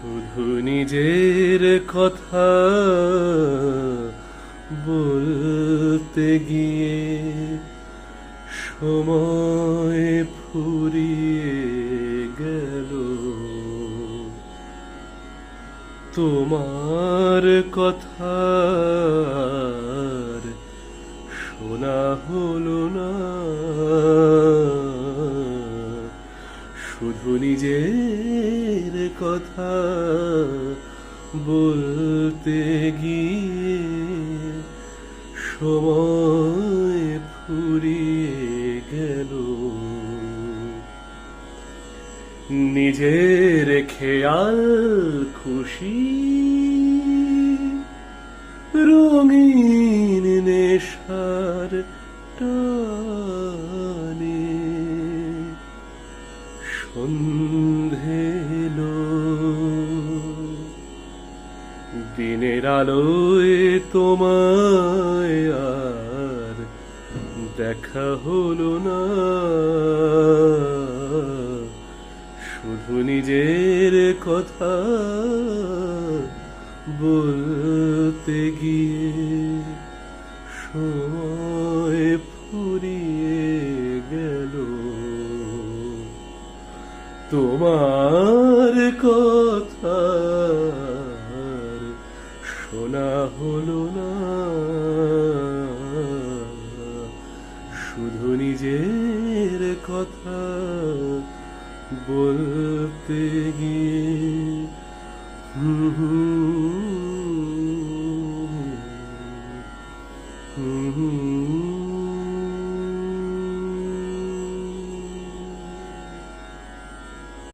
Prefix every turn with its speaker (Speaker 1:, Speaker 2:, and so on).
Speaker 1: শুধু নিজের কথা বলতে গিয়ে সময় ফুরিয়ে গেল। তোমার কথা শোনা হলো না। শুধু নিজের কথা বলতে গিয়ে সময় ফুরিয়ে গেল। নিজের খেয়াল খুশি রঙিন নেশার টানে সন্ধে দিনের আলোয় তোমায় আর দেখা হলো না। শুধু নিজের কথা বলতে গিয়ে সময় ফুরিয়ে গেল। তোমার কথা শোনা হলো না। শুধু নিজের কথা বলতে গিয়ে। হুম হুম